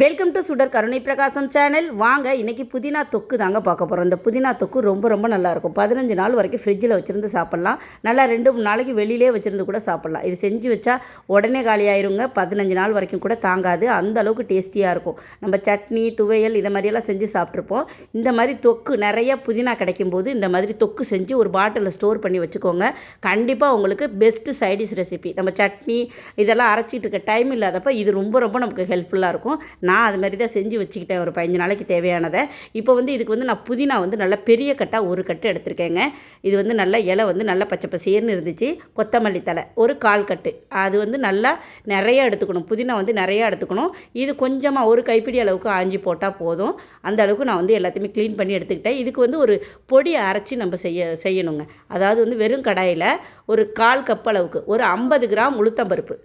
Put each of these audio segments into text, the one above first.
Welcome to சுடர் கருணை பிரகாசம் சேனல் வாங்க இன்றைக்கி புதினா தொக்கு தாங்க பார்க்க போகிறோம் இந்த புதினா தொக்கு ரொம்ப ரொம்ப நல்லா இருக்கும். பதினஞ்சு நாள் வரைக்கும் ஃப்ரிட்ஜில் வச்சுருந்து சாப்பிட்லாம். நல்லா ரெண்டு மூணு நாளைக்கு வெளியிலே வச்சுருந்து கூட சாப்பிட்லாம். இது செஞ்சு வச்சா உடனே காலியாயிருங்க பதினஞ்சு நாள் வரைக்கும் கூட தாங்காது. அந்த அளவுக்கு டேஸ்டியாக இருக்கும். நம்ம சட்னி துவையல் இதை மாதிரியெல்லாம் செஞ்சு சாப்பிட்ருப்போம் இந்த மாதிரி தொக்கு நிறைய புதினா கிடைக்கும் போது இந்த மாதிரி தொக்கு செஞ்சு ஒரு பாட்டிலில் ஸ்டோர் பண்ணி வச்சுக்கோங்க. கண்டிப்பாக உங்களுக்கு பெஸ்ட்டு சைடிஷ் ரெசிபி நம்ம சட்னி இதெல்லாம் அரைச்சிட்டு இருக்க டைம் இல்லாதப்ப இது ரொம்ப ரொம்ப நமக்கு ஹெல்ப்ஃபுல்லாக இருக்கும். நான் அது மாதிரி தான் செஞ்சு வச்சுக்கிட்டேன். ஒரு பதினஞ்சு நாளைக்கு தேவையானதை. இப்போ வந்து இதுக்கு வந்து நான் புதினா வந்து நல்லா பெரிய கட்டாக ஒரு கட்டு எடுத்திருக்கேங்க. இது வந்து நல்லா இலை வந்து நல்ல பச்சை பசேர்னு இருந்துச்சு. கொத்தமல்லி தலை ஒரு கால் கட்டு. அது வந்து நல்லா நிறையா எடுத்துக்கணும். புதினா வந்து நிறையா எடுத்துக்கணும். இது கொஞ்சமாக ஒரு கைப்பிடி அளவுக்கு ஆஞ்சி போட்டால் போதும். அந்த அளவுக்கு நான் வந்து எல்லாத்தையுமே க்ளீன் பண்ணி எடுத்துக்கிட்டேன். இதுக்கு வந்து ஒரு பொடி அரைச்சி நம்ம செய்ய செய்யணுங்க. அதாவது வந்து வெறும் கடாயில் ஒரு கால் கப் அளவுக்கு ஒரு ஐம்பது கிராம் உளுத்தம்பருப்பு.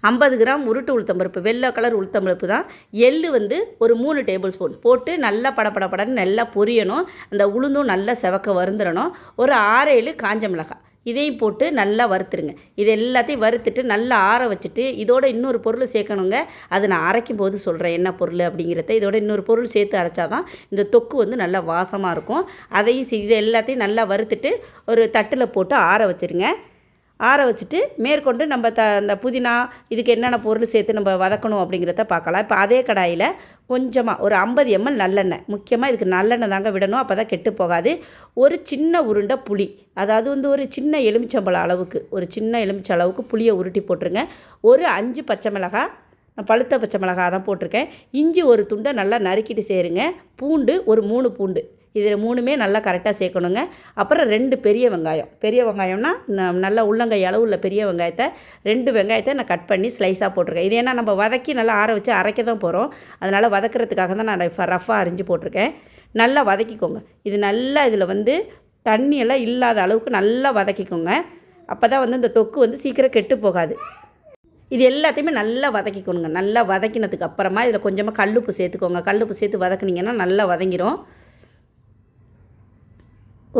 ஐம்பது கிராம் உருட்டு உளுத்தம்பருப்பு வெள்ளை கலர் உளுத்தம்பருப்பு தான். எள்ளு வந்து ஒரு மூணு டேபிள் ஸ்பூன் போட்டு நல்லா படபடபடன்னு நல்லா பொரியணும். அந்த உளுந்தும் நல்லா செவக்க வறுந்துடணும் ஒரு ஆறு ஏழு காஞ்ச மிளகாய். இதையும் போட்டு நல்லா வறுத்துருங்க. இது எல்லாத்தையும் வறுத்துட்டு நல்லா ஆற வச்சுட்டு இதோட இன்னொரு பொருள் சேர்க்கணுங்க. அது நான் அரைக்கும் போது சொல்கிறேன் என்ன பொருள் அப்படிங்கிறத. இதோட இன்னொரு பொருள் சேர்த்து அரைச்சாதான் இந்த தொக்கு வந்து நல்லா வாசமாக இருக்கும். அதையும் செ- இது எல்லாத்தையும் நல்லா வறுத்துட்டு ஒரு தட்டில் போட்டு ஆற வச்சுருங்க. ஆற வச்சுட்டு மேற்கொண்டு நம்ம த அந்த புதினா இதுக்கு என்னென்ன பொருள் சேர்த்து நம்ம வதக்கணும் அப்படிங்கிறத பார்க்கலாம். இப்போ அதே கடாயில் கொஞ்சமாக ஒரு ஐம்பது எம்எல் நல்லெண்ணெய். முக்கியமாக இதுக்கு நல்லெண்ணெய் தாங்க விடணும். அப்போ தான் கெட்டு போகாது. ஒரு சின்ன உருண்டை புளி அதாவது வந்து ஒரு சின்ன எலுமிச்சம்பழம் அளவுக்கு ஒரு சின்ன எலுமிச்சை அளவுக்கு புளியை உருட்டி போட்டுருங்க. ஒரு அஞ்சு பச்சை மிளகாய் நான் பழுத்த பச்சை மிளகாய் தான் போட்டிருக்கேன். இஞ்சி ஒரு துண்டை நல்லா நறுக்கிட்டு சேருங்க. பூண்டு ஒரு மூணு பூண்டு. இதில் மூணுமே நல்லா கரெக்டாக சேர்க்கணுங்க. அப்புறம் ரெண்டு பெரிய வெங்காயம். பெரிய வெங்காயம்னா நல்லா உள்ளங்கை அளவு உள்ள பெரிய வெங்காயத்தை ரெண்டு வெங்காயத்தை நான் கட் பண்ணி ஸ்லைஸாக போட்டிருக்கேன். இது ஏன்னா நம்ம வதக்கி நல்லா ஆற வச்சு அரைக்க தான் போகிறோம் அதனால் வதக்கிறதுக்காக தான் நான் ரஃபாக அரிஞ்சு போட்டிருக்கேன். நல்லா வதக்கிக்கோங்க. இது நல்லா இதில் வந்து தண்ணியெல்லாம் இல்லாத அளவுக்கு நல்லா வதக்கிக்கோங்க. அப்போ தான் வந்து இந்த தொக்கு வந்து சீக்கிரம் கெட்டு போகாது. இது எல்லாத்தையுமே நல்லா வதக்கிக்கணுங்க. நல்லா வதக்கினதுக்கு அப்புறமா இதில் கொஞ்சமாக கல்லுப்பு சேர்த்துக்கோங்க. கல்லுப்பு சேர்த்து வதக்குனிங்கன்னா நல்லா வதங்கிடும்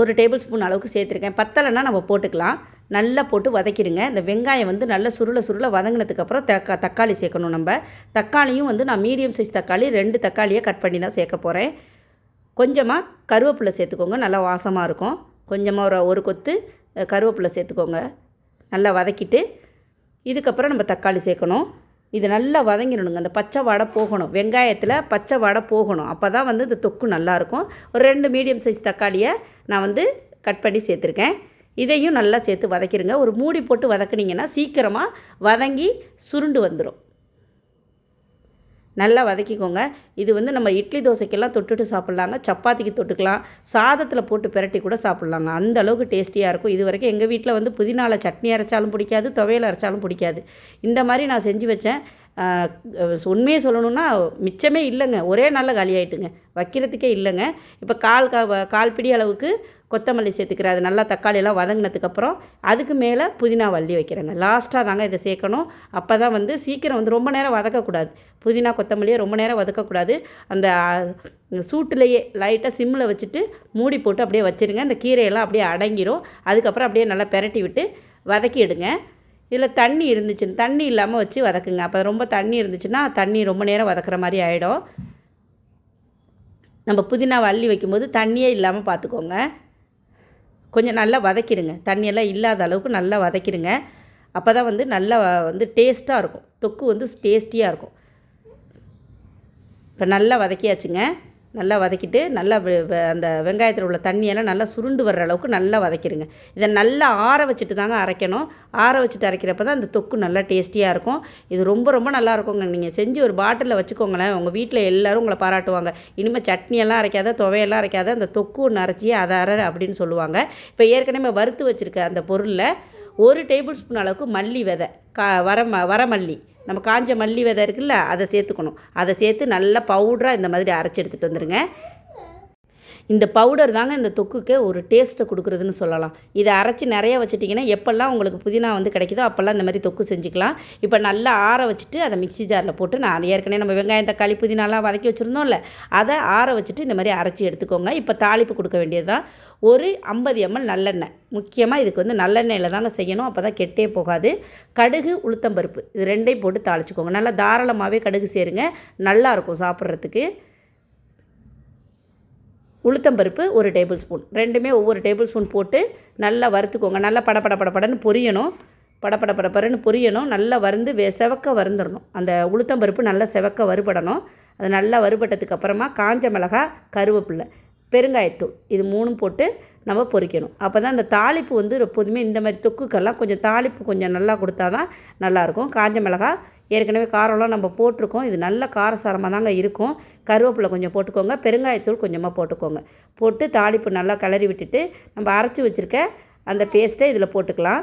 ஒரு டேபிள் ஸ்பூன் அளவுக்கு சேர்த்துருக்கேன். பத்தலைன்னா நம்ம போட்டுக்கலாம். நல்லா போட்டு வதக்கிடுங்க. இந்த வெங்காயம் வந்து நல்லா சுருள சுருள வதங்கினதுக்கப்புறம் தக்கா தக்காளி சேர்க்கணும் நம்ம. தக்காளியும் வந்து நான் மீடியம் சைஸ் தக்காளி ரெண்டு தக்காளியை கட் பண்ணி தான் சேர்க்க போகிறேன் கொஞ்சமாக கருவேப்பிலை சேர்த்துக்கோங்க. நல்லா வாசமாக இருக்கும். கொஞ்சமாக ஒரு ஒரு கொத்து கருவேப்பிலை சேர்த்துக்கோங்க. நல்லா வதக்கிட்டு இதுக்கப்புறம் நம்ம தக்காளி சேர்க்கணும். இது நல்லா வதங்கிடணுங்க. அந்த பச்சை வடை போகணும். வெங்காயத்தில் பச்சை வடை போகணும். அப்போ தான் வந்து இந்த தொக்கு நல்லாயிருக்கும். ஒரு ரெண்டு மீடியம் சைஸ் தக்காளியை நான் வந்து கட் பண்ணி சேர்த்துருக்கேன். இதையும் நல்லா சேர்த்து வதக்கிடுங்க. ஒரு மூடி போட்டு வதக்குனிங்கன்னா சீக்கிரமாக வதங்கி சுருண்டு வந்துடும் நல்லா வதக்கிக்கோங்க. இது வந்து நம்ம இட்லி தோசைக்கெல்லாம் தொட்டுட்டு சாப்பிட்லாங்க. சப்பாத்திக்கு தொட்டுக்கலாம். சாதத்தில் போட்டு பிரட்டி கூட சாப்பிட்லாங்க. அந்த அளவுக்கு டேஸ்டியாக இருக்கும். இது வரைக்கும் எங்கள் வீட்டில் வந்து புதினால சட்னி அரைச்சாலும் பிடிக்காது துவையல் அரைச்சாலும் பிடிக்காது. இந்த மாதிரி நான் செஞ்சு வச்சேன். உண்மையை சொல்லணும்னா மிச்சமே இல்லைங்க. ஒரே நாளில் காலியாயிட்டுங்க வைக்கிறதுக்கே இல்லைங்க. இப்போ கால் கா கால் பிடி அளவுக்கு கொத்தமல்லி சேர்த்துக்கிறேன். அது நல்லா தக்காளி எல்லாம் வதங்கினதுக்கப்புறம் அதுக்கு மேலே புதினா வள்ளி வைக்கிறேங்க. லாஸ்ட்டாக தாங்க இதை சேர்க்கணும். அப்போ தான் வந்து சீக்கிரம் வந்து ரொம்ப நேரம் வதக்கக்கூடாது. புதினா கொத்தமல்லியை ரொம்ப நேரம் வதக்கக்கூடாது. அந்த சூட்டிலேயே சூட்டுலேயே லைட்டாக சிம்மில் வச்சுட்டு மூடி போட்டு அப்படியே வச்சுருங்க. அந்த கீரையெல்லாம் அப்படியே அடங்கிரும். அதுக்கப்புறம் அப்படியே நல்லா பெரட்டி விட்டு வதக்கி எடுங்க இதில் தண்ணி இருந்துச்சுன்னு தண்ணி இல்லாமல் வச்சு வதக்குங்க. அப்போ ரொம்ப தண்ணி இருந்துச்சுன்னா தண்ணி ரொம்ப நேரம் வதக்குற மாதிரி ஆகிடும் நம்ம புதினா அள்ளி வைக்கும்போது தண்ணியே இல்லாமல் பார்த்துக்கோங்க. கொஞ்சம் நல்லா வதக்கிடுங்க. தண்ணியெல்லாம் இல்லாத அளவுக்கு நல்லா வதக்கிடுங்க. அப்போ தான் வந்து நல்லா வந்து டேஸ்ட்டாக இருக்கும். தொக்கு வந்து டேஸ்டியாக இருக்கும். இப்போ நல்லா வதக்கியாச்சுங்க. நல்லா வதக்கிட்டு நல்லா அந்த வெங்காயத்தில் உள்ள தண்ணியெல்லாம் நல்லா சுருண்டு வர்ற அளவுக்கு நல்லா வதக்கிடுங்க. இதை நல்லா ஆற வச்சுட்டு தாங்க அரைக்கணும். ஆற வச்சுட்டு அரைக்கிறப்ப தான் அந்த தொக்கு நல்லா டேஸ்டியாக இருக்கும். இது ரொம்ப ரொம்ப நல்லா இருக்குங்க. நீங்கள் செஞ்சு ஒரு பாட்டிலில் வச்சுக்கோங்களேன் உங்கள் வீட்டில் எல்லோரும் உங்களை பாராட்டுவாங்க. இனிமேல் சட்னியெல்லாம் அரைக்காத துவையெல்லாம் அரைக்காத அந்த தொக்கு ஒன்று அரைச்சி அதை அரை அப்படின்னு சொல்லுவாங்க. இப்போ ஏற்கனவே வறுத்து வச்சுருக்க அந்த பொருளில் ஒரு டேபிள் ஸ்பூன் அளவுக்கு மல்லி விதை கா வர ம வரமல்லி நம்ம காஞ்ச மல்லி விதை இருக்குல்ல அதை சேர்த்துக்கணும். அதை சேர்த்து நல்லா பவுடராக இந்த மாதிரி அரைச்சி எடுத்துகிட்டு வந்துடுங்க இந்த பவுடர் தாங்க இந்த தொக்குக்கு ஒரு டேஸ்ட்டை கொடுக்குறதுன்னு சொல்லலாம். இதை அரைச்சி நிறைய வச்சுட்டிங்கன்னா எப்போல்லாம் உங்களுக்கு புதினா வந்து கிடைக்குதோ அப்போல்லாம் இந்த மாதிரி தொக்கு செஞ்சுக்கலாம். இப்போ நல்லா ஆற வச்சுட்டு அதை மிக்ஸி ஜாரில் போட்டு நான் ஏற்கனவே நம்ம வெங்காயம் தக்காளி புதினாலாம் வதக்கி வச்சுருந்தோம்ல அதை ஆற வச்சுட்டு இந்த மாதிரி அரைச்சி எடுத்துக்கோங்க. இப்போ தாளிப்பு கொடுக்க வேண்டியது தான் ஒரு ஐம்பது எம்எல் நல்லெண்ணெய். முக்கியமாக இதுக்கு வந்து நல்லெண்ணெயில் தாங்க செய்யணும். அப்போ தான் கெட்டே போகாது. கடுகு உளுத்தம்பருப்பு இது ரெண்டையும் போட்டு தாளிச்சுக்கோங்க. நல்லா தாராளமாகவே கடுகு சேருங்க. நல்லாயிருக்கும் சாப்பிட்றதுக்கு. உளுத்தம்பருப்பு ஒரு டேபிள் ஸ்பூன். ரெண்டுமே ஒவ்வொரு டேபிள் ஸ்பூன் போட்டு நல்லா வறுத்துக்கோங்க. நல்லா படபட படபடன்னு பொரியணும். படப்பட படப்படன்னு பொரியணும். நல்லா வறுந்து வே செவக்க வறுந்துடணும். அந்த உளுத்தம்பருப்பு நல்லா செவக்க வறுபடணும். அது நல்லா வறுபட்டதுக்கு அப்புறமா காஞ்ச மிளகாய் கருவேப்பில்லை பெருங்காயத்தூள் இது மூணும் போட்டு நம்ம பொரிக்கணும். அப்போ தான் அந்த தாளிப்பு வந்து எப்போதுமே இந்த மாதிரி தொக்குக்கெல்லாம் கொஞ்சம் தாளிப்பு கொஞ்சம் நல்லா கொடுத்தா தான் நல்லாயிருக்கும். காஞ்ச மிளகாய் ஏற்கனவே காரம்லாம் நம்ம போட்டிருக்கோம். இது நல்ல காரசாரமாக தாங்க இருக்கும். கருவேப்பிலை கொஞ்சம் போட்டுக்கோங்க. பெருங்காயத்தூள் கொஞ்சமாக போட்டுக்கோங்க. போட்டு தாளிப்பு நல்லா கிளறி விட்டுட்டு நம்ம அரைச்சி வச்சுருக்க அந்த பேஸ்ட்டை இதில் போட்டுக்கலாம்.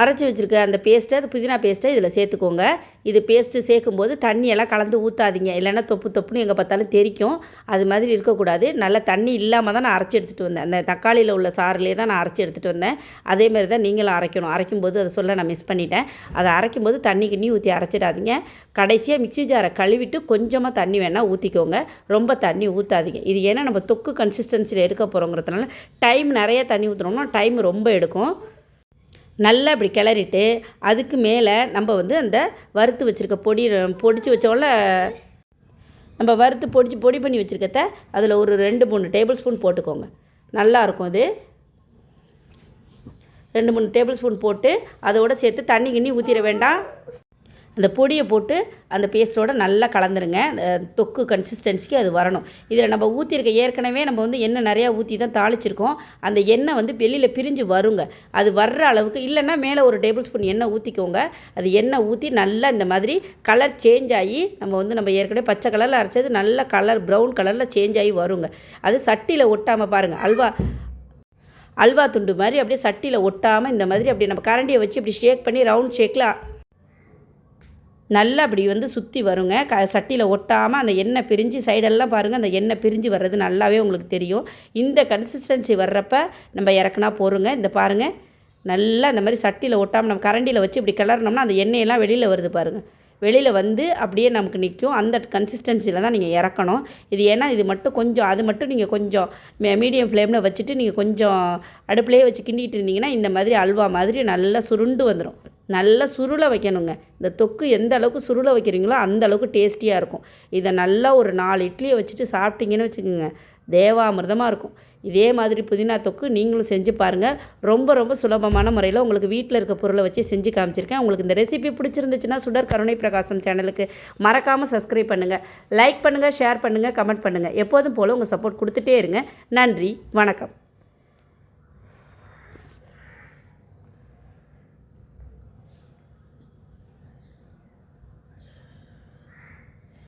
அரைச்சி வச்சுருக்க அந்த பேஸ்ட்டை அது புதினா பேஸ்ட்டை இதில் சேர்த்துக்கோங்க. இது பேஸ்ட்டு சேர்க்கும்போது தண்ணியெல்லாம் கலந்து ஊற்றாதீங்க இல்லைன்னா தொப்பு தொப்புன்னு எங்கே பார்த்தாலும் தெரிக்கும். அது மாதிரி இருக்கக்கூடாது. நல்லா தண்ணி இல்லாமல் தான் நான் அரைச்சி எடுத்துகிட்டு வந்தேன். அந்த தக்காளியில் உள்ள சாறுலேயே தான் நான் அரைச்சி எடுத்துகிட்டு வந்தேன். அதேமாரி தான் நீங்களும் அரைக்கணும். அரைக்கும்போது அதை சொல்ல நான் மிஸ் பண்ணிட்டேன். அதை அரைக்கும்போது தண்ணி கிண்ணி ஊற்றி அரைச்சிடாதீங்க. கடைசியாக மிக்ஸி ஜாரை கழுவிட்டு கொஞ்சமாக தண்ணி வேணால் ஊற்றிக்கோங்க ரொம்ப தண்ணி ஊற்றாதீங்க இது ஏன்னா நம்ம தொக்கு கன்சிஸ்டன்சியில் இருக்க போகிறோங்கிறதுனால டைம் நிறைய தண்ணி ஊற்றுறோம்னா டைம் ரொம்ப எடுக்கும். நல்லா இப்படி கிளறிட்டு அதுக்கு மேலே நம்ம வந்து அந்த வறுத்து வச்சுருக்க பொடி பொடிச்சு வச்சோல நம்ம வறுத்து பொடிச்சு பொடி பண்ணி வச்சுருக்கத்த அதில் ஒரு ரெண்டு மூணு டேபிள் ஸ்பூன் போட்டுக்கோங்க. நல்லாயிருக்கும் அது. ரெண்டு மூணு டேபிள் ஸ்பூன் போட்டு அதோடு சேர்த்து தண்ணி கிண்ணி ஊற்றிட வேண்டாம். அந்த பொடியை போட்டு அந்த பேஸ்ட்டோடு நல்லா கலந்துருங்க. தொக்கு கன்சிஸ்டன்சிக்கு அது வரணும். இதில் நம்ம ஊற்றிருக்க ஏற்கனவே நம்ம வந்து எண்ணெய் நிறையா ஊற்றி தான் தாளிச்சிருக்கோம். அந்த எண்ணெய் வந்து வெளியில் பிரிஞ்சு வருங்க. அது வர்ற அளவுக்கு இல்லைன்னா மேலே ஒரு டேபிள் ஸ்பூன் எண்ணெய் ஊற்றிக்கோங்க அது எண்ணெய் ஊற்றி நல்லா இந்த மாதிரி கலர் சேஞ்ச் ஆகி நம்ம வந்து நம்ம ஏற்கனவே பச்சை கலரில் அரைச்சது நல்ல கலர் ப்ரௌன் கலரில் சேஞ்ச் ஆகி வருங்க. அது சட்டியில் ஒட்டாமல் பாருங்கள் அல்வா அல்வா துண்டு மாதிரி அப்படியே சட்டியில் ஒட்டாமல் இந்த மாதிரி அப்படி நம்ம கரண்டியை வச்சு இப்படி ஷேக் பண்ணி ரவுண்ட் ஷேக்கில் நல்லா அப்படி வந்து சுற்றி வருங்க. க சட்டியில் ஒட்டாமல் அந்த எண்ணெய் பிரிஞ்சு சைடெல்லாம் பாருங்கள் அந்த எண்ணெய் பிரிஞ்சு வர்றது நல்லாவே உங்களுக்கு தெரியும். இந்த கன்சிஸ்டன்சி வர்றப்ப நம்ம இறக்குனா போருங்க. இந்த பாருங்கள் நல்லா அந்த மாதிரி சட்டியில் ஒட்டாமல் நம்ம கரண்டியில் வச்சு இப்படி கிளறினோம்னா அந்த எண்ணெயெல்லாம் வெளியில் வருது பாருங்கள் வெளியில் வந்து அப்படியே நமக்கு நிற்கும் அந்த கன்சிஸ்டன்சியில் தான் நீங்கள் இறக்கணும். இது ஏன்னா இது மட்டும் கொஞ்சம் அது மட்டும் நீங்கள் கொஞ்சம் மீடியம் ஃப்ளேமில் வச்சுட்டு நீங்கள் கொஞ்சம் அடுப்புலேயே வச்சு கிண்டிகிட்டு இருந்தீங்கன்னா இந்த மாதிரி அல்வா மாதிரி நல்லா சுருண்டு வந்துடும் நல்லா சுருளை வைக்கணுங்க. இந்த தொக்கு எந்த அளவுக்கு சுருளை வைக்கிறீங்களோ அந்த அளவுக்கு டேஸ்டியாக இருக்கும். இதை நல்லா ஒரு நாலு இட்லியை வச்சுட்டு சாப்பிட்டீங்கன்னு வச்சுக்கோங்க. தேவாமிர்தமாக இருக்கும். இதே மாதிரி புதினா தொக்கு நீங்களும் செஞ்சு பாருங்கள் ரொம்ப ரொம்ப சுலபமான முறையில் உங்களுக்கு வீட்டில் இருக்க பொருளை வச்சு செஞ்சு காமிச்சிருக்கேன். உங்களுக்கு இந்த ரெசிபி பிடிச்சிருந்துச்சுன்னா சுடர் கருணை பிரகாசம் சேனலுக்கு மறக்காமல் சப்ஸ்கிரைப் பண்ணுங்கள் லைக் பண்ணுங்கள் ஷேர் பண்ணுங்கள் கமெண்ட் பண்ணுங்கள் எப்போதும் போல் உங்கள் சப்போர்ட் கொடுத்துட்டே இருங்க. நன்றி வணக்கம்.